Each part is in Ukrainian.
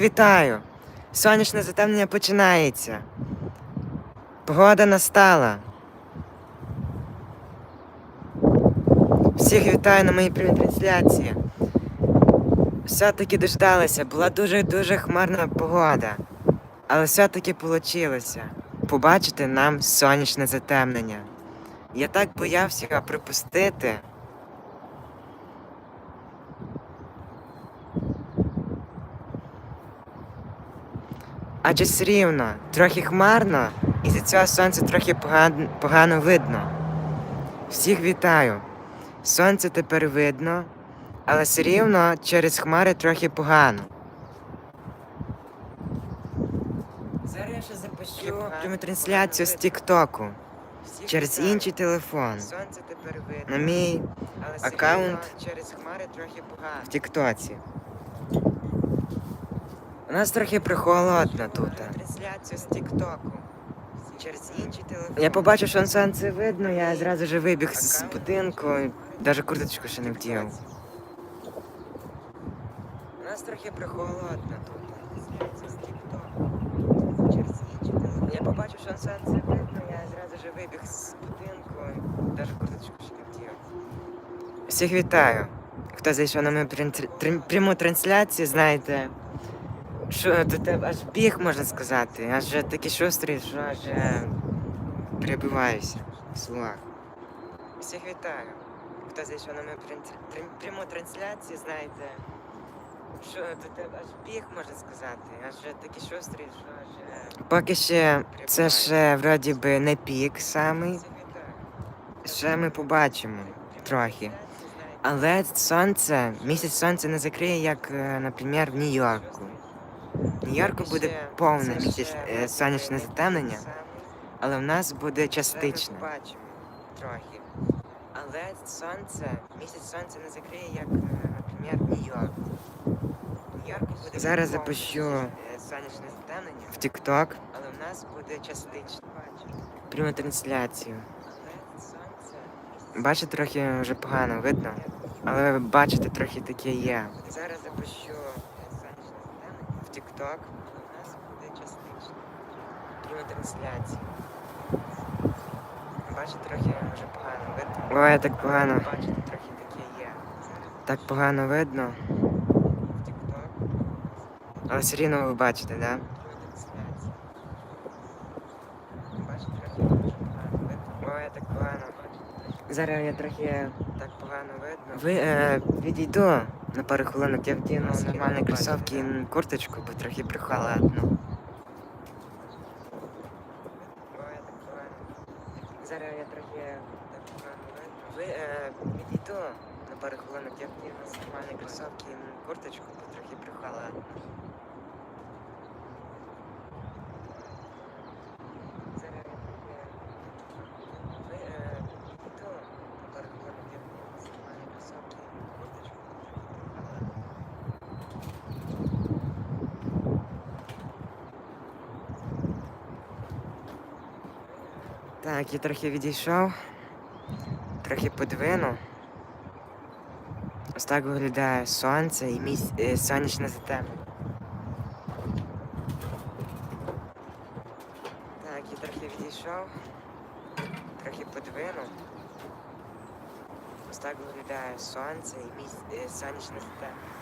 Вітаю! Сонячне затемнення починається. Погода настала. Всіх вітаю на моїй прямій трансляції. Все-таки дождалися, була дуже-дуже хмарна погода. Але все-таки вийшло. Побачити нам сонячне затемнення. Я так боявся припустити. Адже все рівно, трохи хмарно, і за цього сонце трохи погано, погано видно. Всіх вітаю. Сонце тепер видно, але все рівно через хмари трохи погано. Зараз я ще запущу пряму трансляцію з Тіктоку через інший телефон. Сонце тепер видно. На мій аккаунт через хмари трохи погано. в Тіктоці. У нас трохи прохолодно тут. Трансляцію з Тіктоку. Через. Я побачив, що сонце видно, я зразу ж вибіг з будинку, навіть курточку ще не вдів. У нас трохи прохолодно тут. Трансляція з Тіктоку. Через інший телефон. Я побачив, що сонце видно, я зразу ж вибіг з будинку, навіть курточку ще не вдів. Всіх вітаю. Хто зайшов на мою пряму трансляцію, знаєте. Що до тебе аж біг, можна сказати, аж такий шустрий, що аж прибиваюся в словах. Всіх вітаю. Хто зайшов на мою пряму трансляцію, знаєте, що до тебе аж біг, можна сказати, аж такий шустрий, що аж. Поки ще це ще вроді би не пік самий. Ще ми побачимо трохи. Але сонце, місяць сонця не закриє, як, е, наприклад, в Нью-Йорку. Нью-Йорку буде повне е, сонячне затемнення, але в нас буде частичне. трохи. Але сонце, місяць сонця не закриє, як, е, наприклад, Нью-Йорку. В Нью-Йорку буде Зараз запущу сонячне затемнення в TikTok, але в нас буде частично. Пряму трансляцію. Бачите, трохи вже погано видно, але ви бачите, трохи таке є. Зараз запущу але в нас буде частично. Пряму трансляцію. Бачите, трохи вже погано видно. Ой, так погано. Бачите, трохи таке є. Так погано видно. Але все рівно ви бачите, так? Да? Бачите, трохи вже погано видно. Так погано. Зараз я трохи так погано видно. Ви е, відійду на пару хвилинок, я вдіну нормальні кросівки і курточку, бо трохи прихала Ой, так погано. Зараз я трохи так погано видно. Ви е, відійду на пару хвилинок, я вдіну нормальні кросівки і курточку, бо трохи прохолодно. Зараз я трохи ви е, відійду на пару хвилинок, я вдіну нормальні кросівки і курточку, бо трохи прохолодно. Так, я трохи відійшов, трохи подвину. Ось так виглядає сонце і місь... е, сонячне затемнення. Так, я трохи відійшов, трохи подвину. Ось так виглядає сонце і місь... е, сонячне затемнення.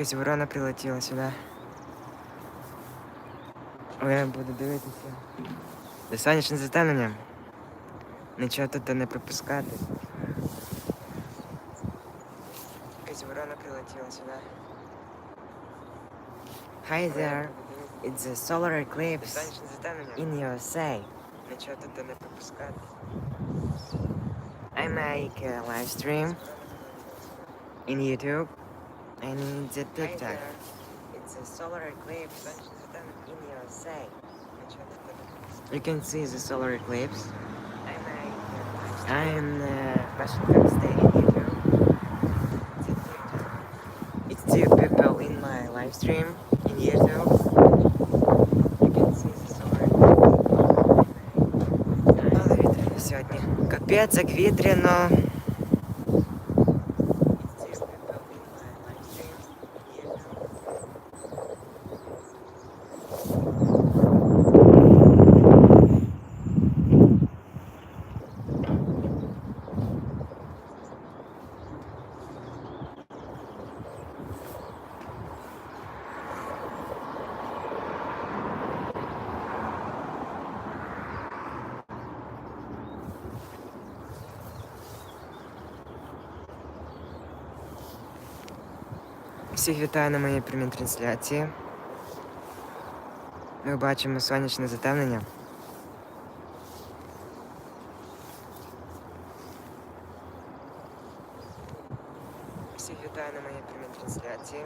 Якась ворона прилетіла сюди. Ой, я буду дивитися. Де сонячне затемнення. Нічого тут не пропускати. Якась ворона прилетіла сюди. Hi there. It's a solar eclipse in USA. Нічого тут не пропускати. I make a live stream in YouTube I need a tic tac. It's a solar eclipse in your USA. You can see the solar eclipse. I am uh, Washington State It's two people in my live stream in YouTube. Сьогодні капець, як вітряно. Всіх вітаю на моїй прямій трансляції. Ми бачимо сонячне затемнення. Всіх вітаю на моїй прямій трансляції.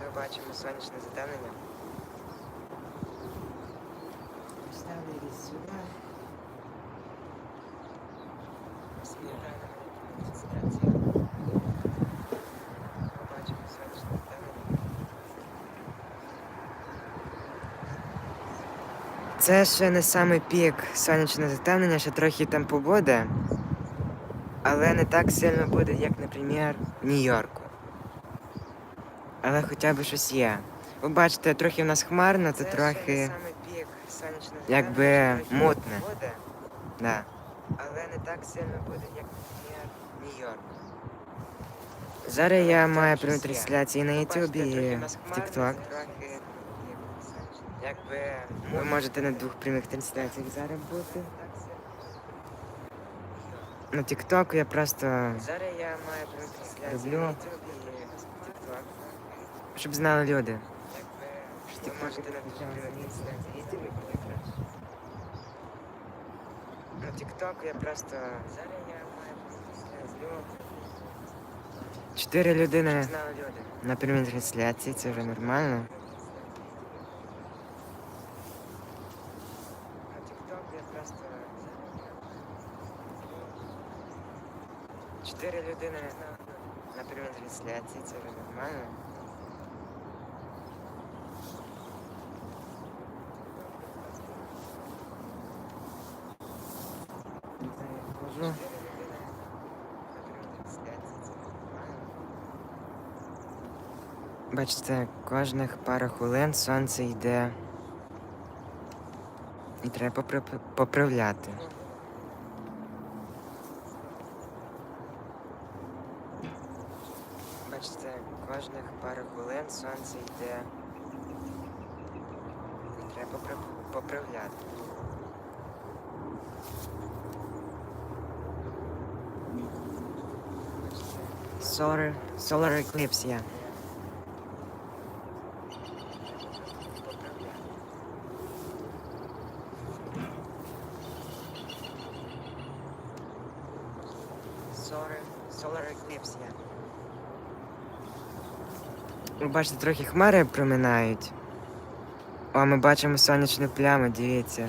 Ми бачимо сонячне затемнення. Поставлю її сюди. Всіх вітаю на моїй прямій трансляції. Ми бачимо сонячне затемнення. Це ще не самий пік сонячного затемнення, ще трохи там побуде, але не так сильно буде, як, наприклад, в Нью-Йорку. Але хоча б щось є. Ви бачите, трохи в нас хмарно, це, трохи якби мутне. Да. Але не так сильно буде, як, наприклад, в Нью-Йорку. Зараз я маю прямі трансляції на YouTube і в TikTok. Якби ви можете на двох прямих трансляціях зараз бути. На TikTok я просто Зараз я маю пряму трансляцію Роблю. на YouTube і TikTok. щоб знали люди. Якби ви можете на двох прямих трансляціях краще. На TikTok я просто Зараз я маю пряму трансляцію. чотири людини Щоб знали люди. на прямій трансляції, це вже нормально. На TikTok я просто Чотири людини на прямій трансляції, це вже нормально. Хожу. Бачите, кожних пару хвилин сонце йде. І треба поправляти. Бачите, кожних пару хвилин сонце йде. І треба попри- поправляти. Solar, solar eclipse, yeah. Solar, solar. Ви бачите, трохи хмари проминають. О, ми бачимо сонячну пляму, дивіться.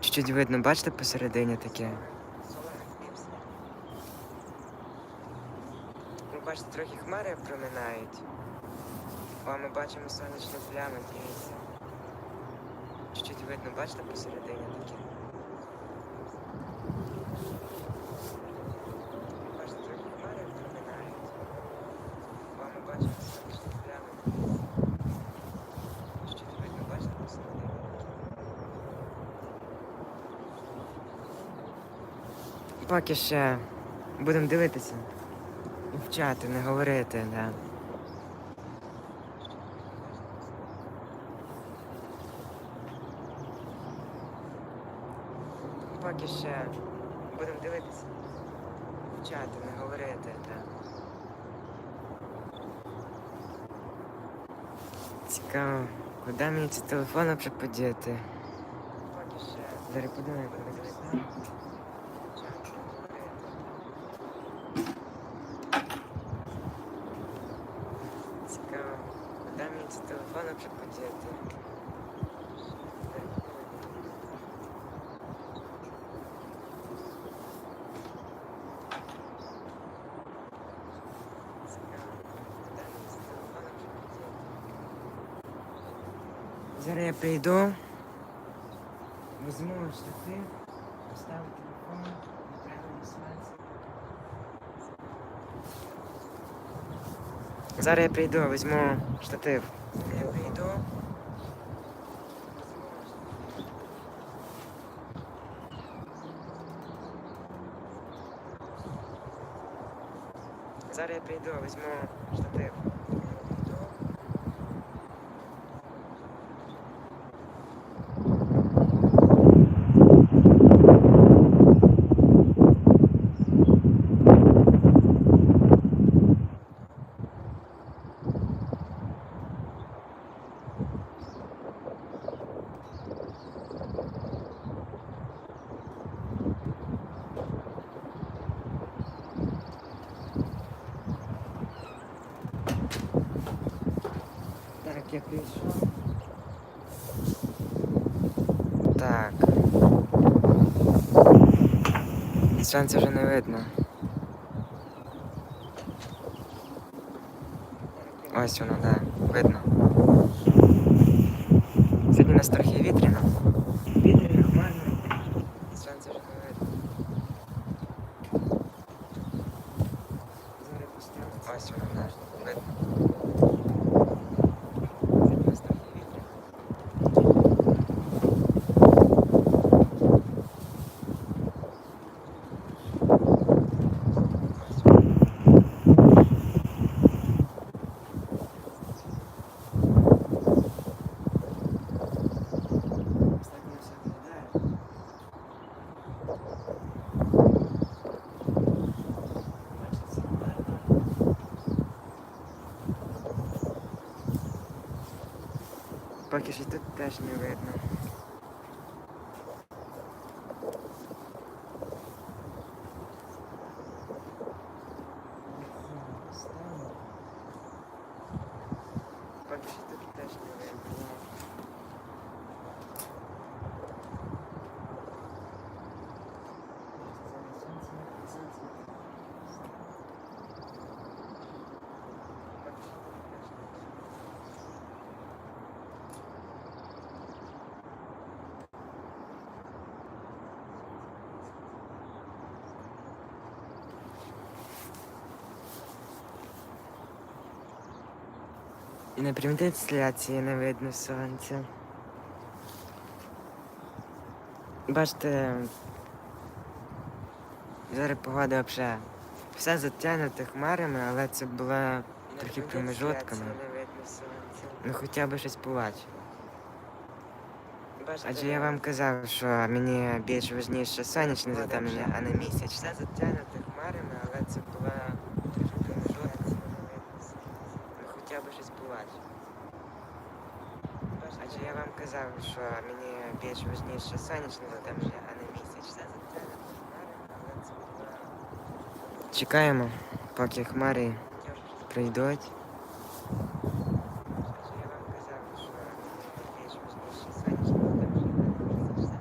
Чуть-чуть видно, бачите посередині таке. Ви бачите, трохи хмари проминають. О, ми бачимо сонячну пляму, дивіться. Чуть-чуть видно, бачите посередині таке. Бачите, трохи хмари проминають. О, бачимо сонячну пляму. Чуть-чуть видно, бачите посередині таке. Поки ще будемо дивитися. І вчати, не говорити, да. Поки ще будемо дивитися. Вчати, не говорити, да. Цікаво, куди мені ці телефони вже подіти? Поки ще Зараз подивимося. будемо дивитися. Вчати, говорити. Цікаво, куди мені ці телефони вже подіти? Зараз я прийду, Візьму штатив, поставлю телефон, на сонце. Зараз я прийду, візьму штатив. Я прийду. Зараз я прийду, візьму Так. Сонця вже не видно. Ось воно, да, видно. Сьогодні у нас що тут теж не видно. Поки що тут теж не видно. І на трансляції не видно сонця. Бачите, зараз погода взагалі все затягнуте хмарами, але це була трохи промежутками. Ну хоча б щось побачив. Адже я вам казав, що мені більш важніше сонячне затемнення, а не місяць. Все затягнуте хмарами, але це була трохи промежутками. Ну хоча б щось побачив. Адже я вам казав, що мені більш важніше сонячне затемнення, а не місяць. Все затягнуте хмарами, але це була... Чекаємо, поки хмари прийдуть. Адже я вам казав, що мені більш важніше сонячне затемнення, а не місяць.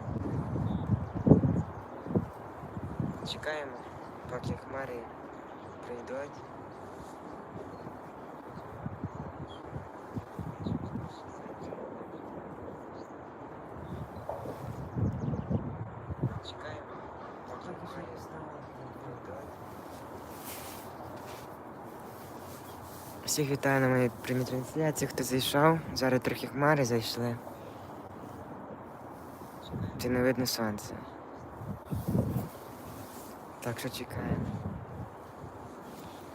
Все Чекаємо, поки хмари прийдуть. Чекаємо, поки хмари прийдуть. Всіх вітаю на моїй прямій трансляції, хто зайшов. Зараз трохи хмари зайшли. Чи не видно сонця. Так що чекаємо.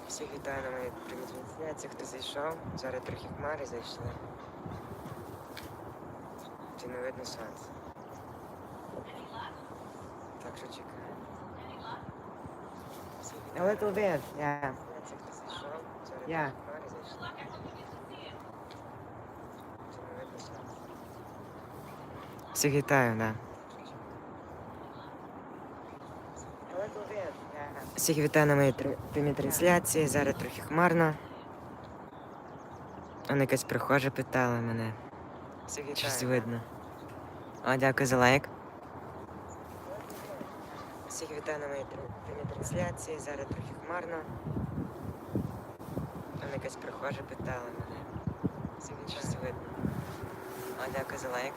Всіх вітаю на моїй прямій трансляції, хто зайшов. Зараз трохи хмари зайшли. Чи не видно сонця. Так що чекаємо. Хто зайшов. Зараз Я. Всіх вітаю, да. Всіх вітаю на моїй прямій трансляції. Зараз трохи хмарно. Вона якась прихожа питала мене. Щось видно. О, дякую за лайк. Всіх вітаю на моїй прямій трансляції. Зараз трохи хмарно. Якась прихожа питала мене. Щось видно. О, дякую за лайк.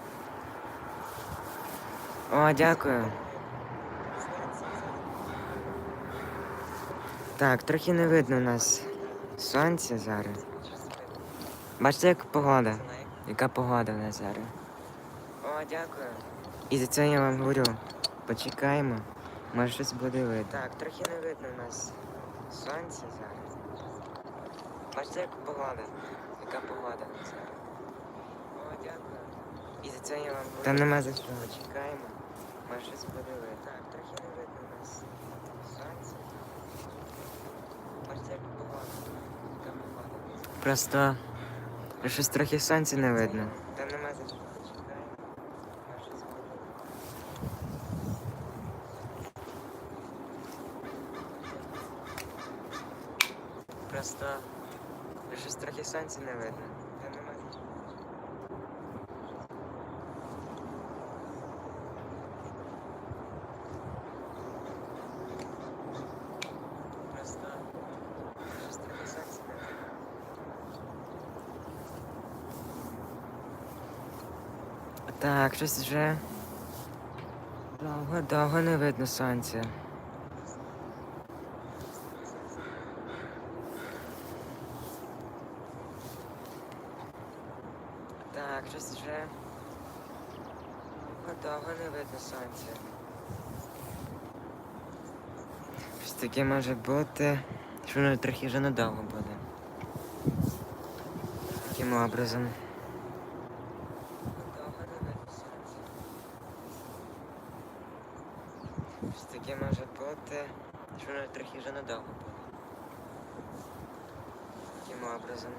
О, дякую. Так, трохи не видно у нас сонця зараз. Бачите, як погода? Яка погода в нас зараз? О, дякую. І за це я вам говорю. Почекаємо. Може щось буде видно. Так, трохи не видно у нас сонця зараз. Бачите, як погода? Яка погода? О, дякую. І за це я вам. Та нема за що. Чекаємо. Ми щось подивили. Так, трохи не видно у нас сонця. Бачите, як погода. Яка погода. Просто щось трохи сонця не видно. Та нема за що. Чекаємо. Може щось буде видно. Просто щось трохи сонця не видно. Та нема за що. Просто щось трохи сонця не видно. Так, щось вже довго, довго не видно сонця. Так, щось вже довго не видно сонця. Щось таке може бути, що воно трохи вже надовго буде. Таким образом. Довго не видно сонця. Щось таке може бути, що воно трохи вже надовго буде. Таким образом.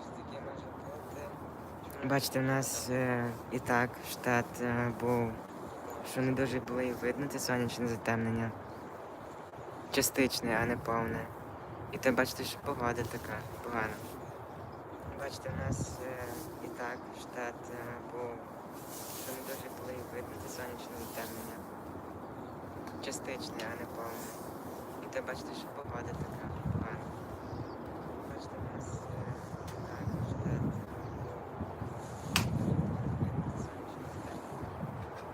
Щось таке може бути, що воно Бачите, в нас е, і так штат е, був, що не дуже було і видно це сонячне затемнення. Частичне, а не повне. І то бачите, що погода така погана. Бачите, в нас е, і так штат е, був, що не дуже було і видно це сонячне затемнення. Частичне, а не повне. І то бачите, що погода така погана. Бачите, в нас е, і так штат е, був, що не дуже було і видно це сонячне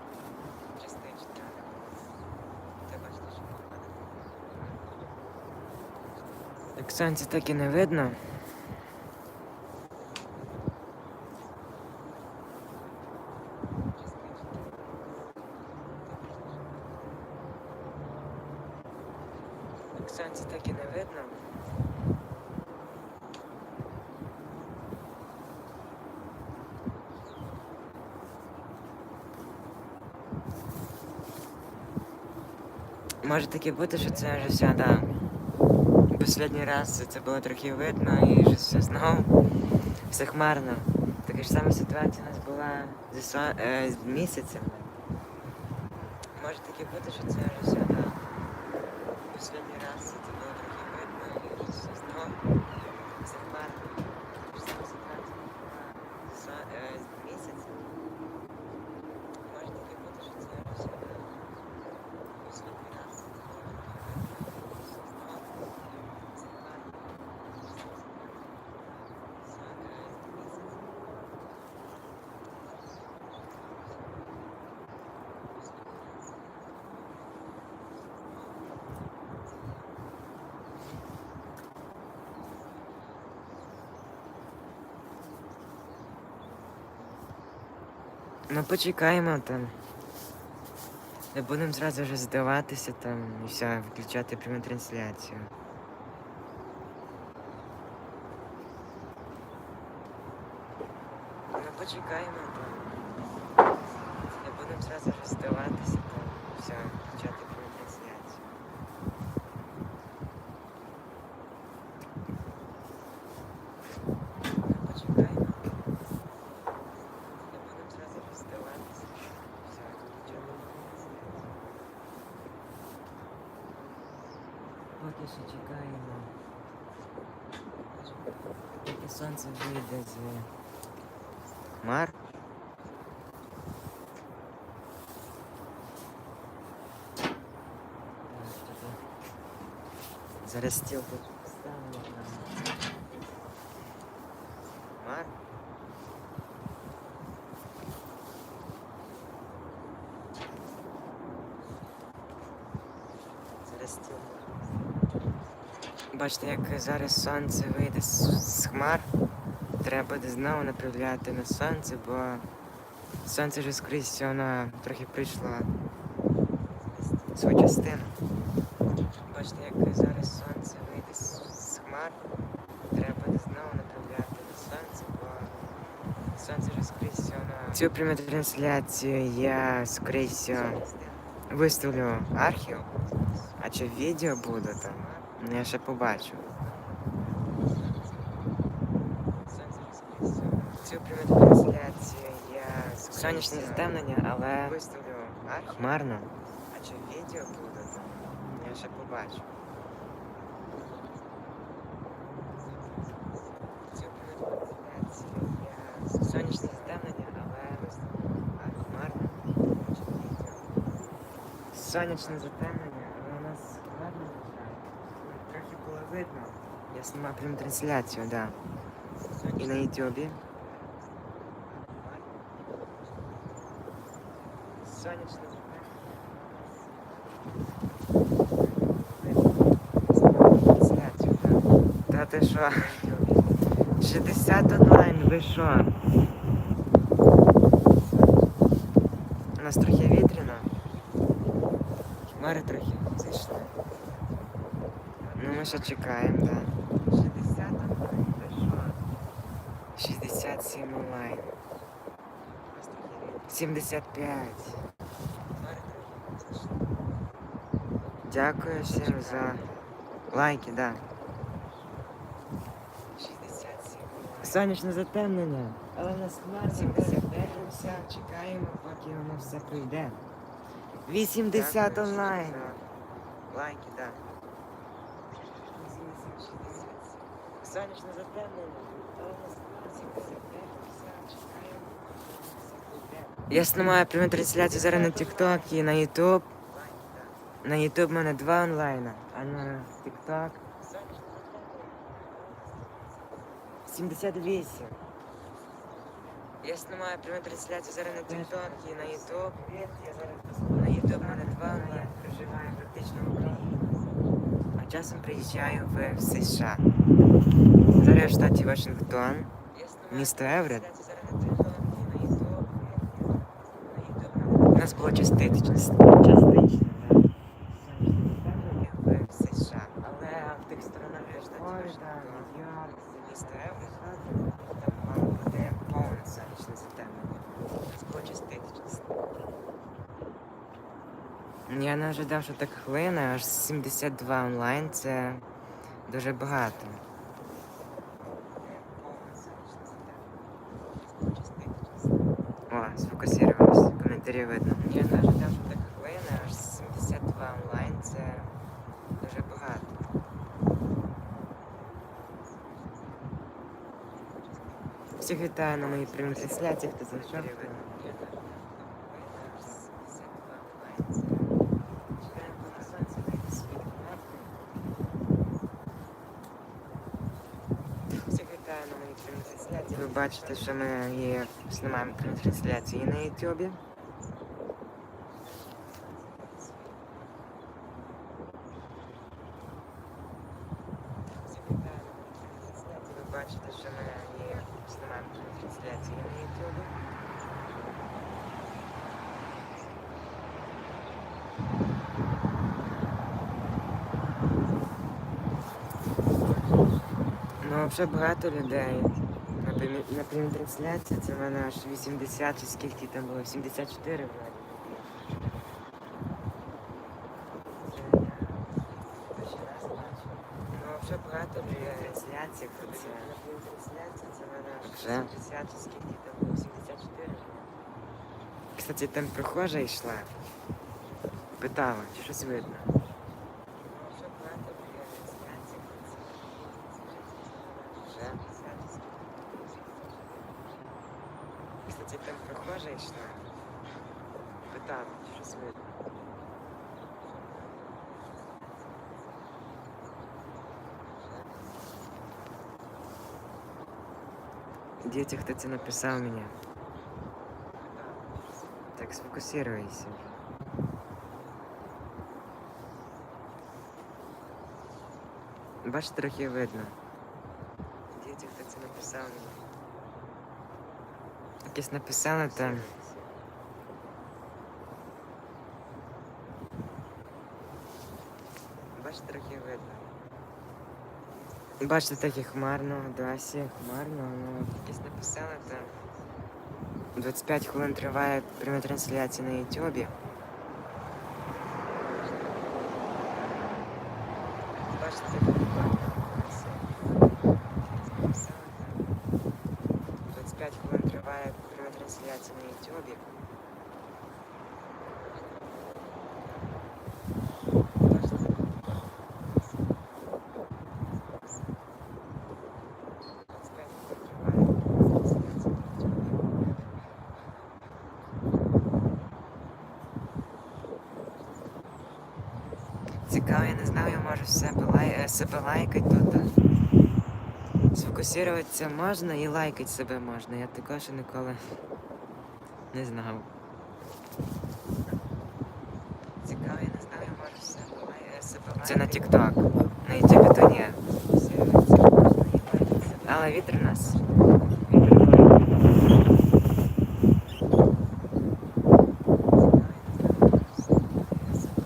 затемнення. Частичне, а не повне. І то бачите, що погода така погана. Так сонця так і не видно. Сонця так і не видно. Може таке бути, що це вже все, да. Последній раз це було трохи видно і вже все знову все хмарно. Така ж сама ситуація у нас була сон... е, з місяцем. Може таке бути, що це вже все, да. Последній раз це було трохи видно і вже все знову все хмарно. Така ж сама ситуація у нас була зі сон... е, з місяцем. Може таке бути, що це вже все, да. Последній раз це було трохи видно і вже все знову. Ну почекаємо там. Не будемо зразу вже здаватися там і все, виключати пряму трансляцію. Ну почекаємо Поки що чекаємо. Поки сонце вийде з хмар. Зараз стіл тут Бачите, як зараз сонце вийде з, хмар. Треба буде знову направляти на сонце, бо сонце вже скрізь воно трохи прийшло свою частину. Бачите, як зараз сонце вийде з, хмар. Треба буде знову направляти на сонце, бо сонце вже скрізь воно. Цю пряму трансляцію я скрізь виставлю архів, а чи відео буде там, я ще побачу. Цю пряму трансляцію я сонячне затемнення, але виставлю архів. Хмарно. А чи відео буде там, я ще побачу. Цю пряму трансляцію я сонячне затемнення, але виставлю архів. Хмарно. Сонячне затемнення, але у нас гарно виглядає. Трохи було видно. Я знімав пряму трансляцію, да. І на Ютубі. Сонячне затемнення. Та ти що? 60 онлайн, ви? У нас трохи вітряно. Хмари трохи зайшли. Ну ми ще чекаємо. Да. 60 онлайн, що? 67 онлайн. 75. Дякую всім за лайки, да. 67 Сонячне затемнення. Але нас хмар 75 чекаємо, поки воно все пройде. 80 онлайн. Лайки, да. Сонячне затемнення. Але в нас хмар 75 чекаємо. Я знімаю пряму трансляцію зараз на TikTok і на YouTube. На YouTube в мене два онлайна, а на TikTok 78. Я знімаю пряму трансляцію зараз на TikTok і на YouTube. На YouTube в мене два онлайна. Проживаю практично в Україні. Часом приїжджаю в США. Зараз я в штаті Вашингтон, місто Еврет. У нас було частично. Частично. Еврет. Там мало буде повне сонячне затемнення. Нас було частично. Я не ожидав, що так хвилина, аж 72 онлайн, це дуже багато. О, сфокусировалась, коментарі видно. Я не ожидав, що так хвилина, аж 72 онлайн, це дуже багато. Всіх вітаю на моїй прямій трансляції, хто зайшов. Всіх вітаю на моїй прямій трансляції. Ви бачите, що ми є, знімаємо прямі трансляції на Ютубі. Ви бачите, що ми є, знімаємо трансляції на Ютубі. Ну, взагалі багато людей. На прямі- прямій трансляції це в мене аж 80 чи скільки там було, 74 вроді. Ну, взагалі багато на трансляціях. Це... На трансляції це в мене аж 80 чи скільки там було, 74 Кстати, там прохожа йшла. Питала, чи щось видно. Костя написал мне. Так, сфокусируйся. Бач, трохи видно. Дітя, хто це написав мені. Якісь написали там. Бачите, таке хмарно, досі хмарно, ну якесь написали там. 25 хвилин триває пряма трансляція на Ютубі. Бачите, таке хмарно. досі. 25 хвилин триває пряма трансляція на Ютубі. Бачите? Цікаво, я не знаю, я можу себе, лай... себе лайкати тут. Сфокусуватися можна і лайкати себе можна. Я також ще ніколи не знав. Цікаво, я не знаю, я можу себе, лай... е, себе лайкати. Це на TikTok. На YouTube то ні. Але вітер у нас. Вітер.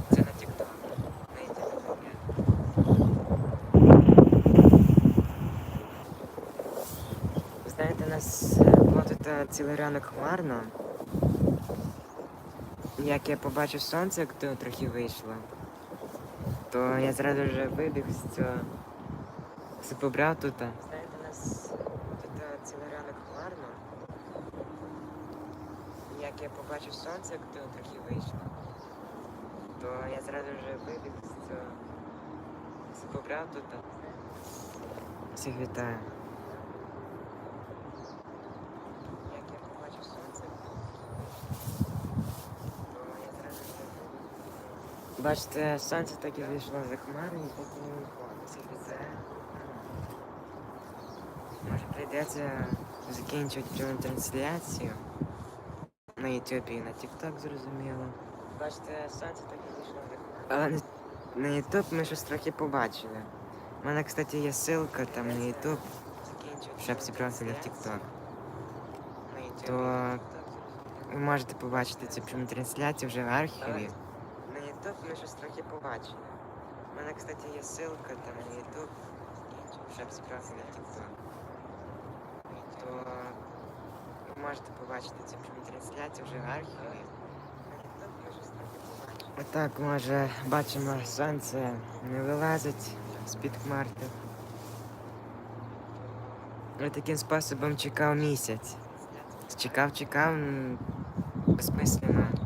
Це на TikTok. На YouTube то ні. Ви Знаєте, у нас е, було тут е, цілий ранок хмарно. Як я побачив сонце, як то трохи вийшло, то я зразу вже вибіг з цього. Все побрав тут. Знаєте, у нас тут е, цілий ранок хмарно. Як я побачив сонце, як то трохи вийшло, то я зразу вже вибіг з цього. Все побрав тут. Всіх вітаю. Як я побачив сонце, то я зразу вже вибіг. Бачите, сонце так і вийшло за хмари і так не виходить. Може прийдеться закінчувати пряму трансляцію на YouTube і на TikTok, зрозуміло. Бачите, сонце так і вийшло за хмари. Але на- YouTube ми щось трохи побачили. У мене, кстати, є ссылка там на YouTube в шапці профіля в TikTok. То ви можете побачити цю пряму трансляцію вже в архіві. На ми щось трохи побачили. У мене, кстати, є ссылка там на YouTube в шапці профіля в TikTok. То ви можете побачити цю трансляцію вже в архіві. На побачили. Отак, може, бачимо, сонце не вилазить з-під хмарти. Ось таким способом чекав місяць. Чекав, чекав, м,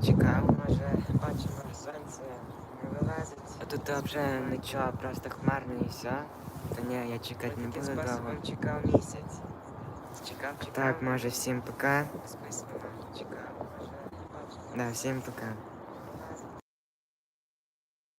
чекав. Може, бачимо, сонце не вилазить. А тут вже нічого, просто хмарно і все. Та ні, я чекати не буду довго. чекав місяць. Чекав, чекав. Так, може, всім пока. Спасибо, чекав. Да, всім пока.